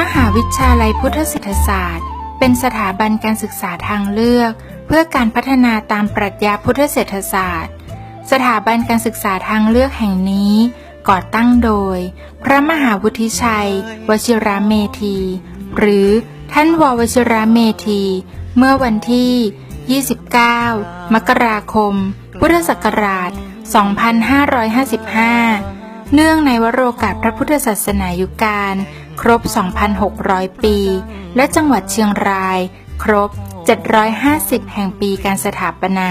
มหาวิทยาลัยพุทธศิลปศาสตร์ เป็นสถาบันการศึกษาทางเลือก เพื่อการพัฒนาตามปรัชญาพุทธเศรษฐศาสตร์ สถาบันการศึกษาทางเลือกแห่งนี้ก่อตั้งโดย พระมหาวุฒิชัย วชิระเมธี หรือท่านววชิระเมธี เมื่อวันที่ 29 มกราคม พุทธศักราช 2555 เนื่องในวโรกาสพระพุทธศาสนายุการ ครบ 2,600 ปี และจังหวัดเชียงราย ครบ 750 แห่งปีการสถาปนา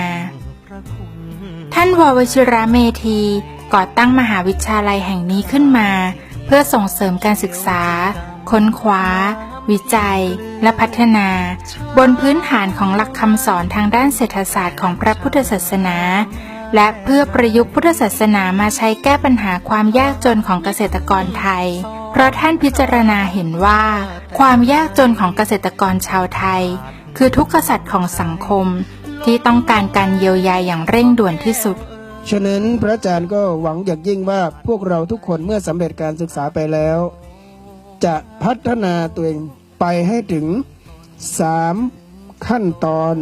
ท่านววชิระเมธีก่อตั้งมหาวิทยาลัยแห่งนี้ขึ้นมา เพื่อส่งเสริมการศึกษา ค้นคว้า วิจัย และพัฒนา บนพื้นฐานของหลักคำสอนทางด้านเศรษฐศาสตร์ของพระพุทธศาสนา และเพื่อประยุกต์พุทธศาสนามาใช้แก้ปัญหาความยากจนของเกษตรกรไทย เพราะท่านพิจารณาเห็นว่า ความยากจนของเกษตรกรชาวไทย คือทุกขสัตว์ของสังคมที่ต้องการการเยียวยาอย่างเร่งด่วนที่สุด ฉะนั้นพระอาจารย์ก็หวังอย่างยิ่งว่าพวกเราทุกคนเมื่อสำเร็จการศึกษาไปแล้ว จะพัฒนาตัวเองไปให้ถึงสามขั้นตอน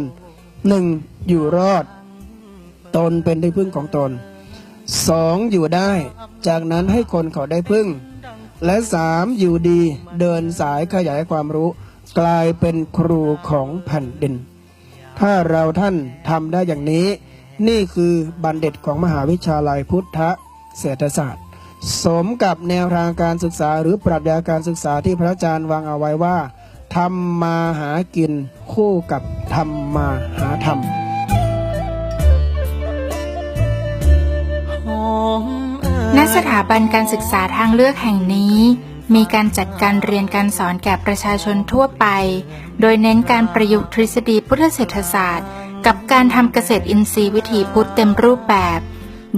หนึ่งอยู่รอด ตนเป็นที่พึ่งของตนสองอยู่ได้ จากนั้นให้คนเขาได้พึ่ง และสามอยู่ดีเดินสายขยายความรู้ กลายเป็นครูของแผ่นดิน ถ้าเราท่านทำได้อย่างนี้ นี่คือบัณฑิตของมหาวิทยาลัยพุทธเศรษฐศาสตร์ สมกับแนวทางการศึกษาหรือปรัชญาการศึกษาที่พระอาจารย์วางเอาไว้ว่าทำมาหากินคู่กับทำมาหาธรรม สถาบันการศึกษาทางเลือกแห่งนี้ มีการจัดการเรียนการสอนแก่ประชาชนทั่วไป โดยเน้นการประยุกต์ทฤษฎีพุทธเศรษฐศาสตร์ กับการทำเกษตรอินทรีย์วิถีพุทธเต็มรูปแบบ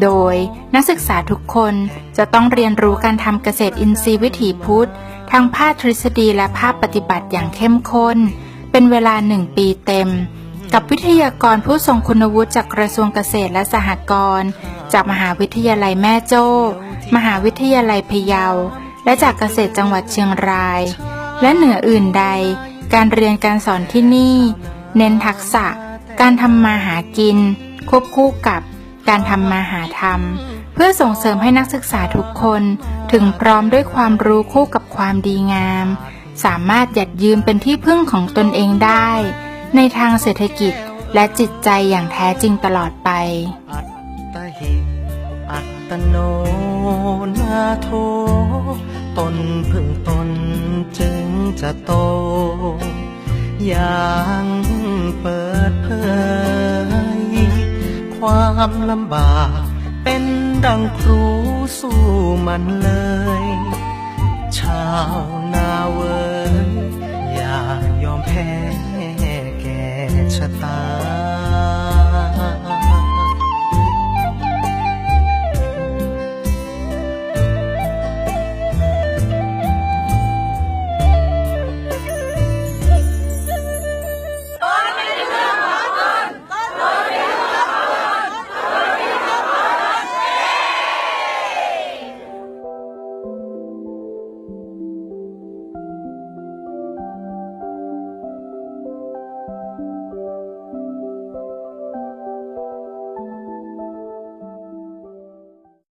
โดยนักศึกษาทุกคนจะต้องเรียนรู้การทำเกษตรอินทรีย์วิถีพุทธทั้งภาคทฤษฎีและภาคปฏิบัติอย่างเข้มข้น เป็นเวลาหนึ่งปีเต็ม กับวิทยากรผู้ทรงคุณวุฒิจากกระทรวงเกษตรและสหกรณ์ จากมหาวิทยาลัยแม่โจ้ มหาวิทยาลัยพะเยา และจากเกษตรจังหวัดเชียงราย และเหนืออื่นใด การเรียนการสอนที่นี่ เน้นทักษะ การทำมาหากิน ควบคู่กับการทำมาหาธรรม เพื่อส่งเสริมให้นักศึกษาทุกคนถึงพร้อมด้วยความรู้คู่กับความดีงาม สามารถหยัดยืนเป็นที่พึ่งของตนเองได้ ในทางเศรษฐกิจและจิตใจอย่างแท้จริงตลอดไป อัตตหิอัตโนนาโทตนพึ่งตนจึงจะโต อย่างเปิดเผย ความลำบากเป็นดังครูสู้มันเลย ชาวนาเวยอย่ายอมแพ้ ตา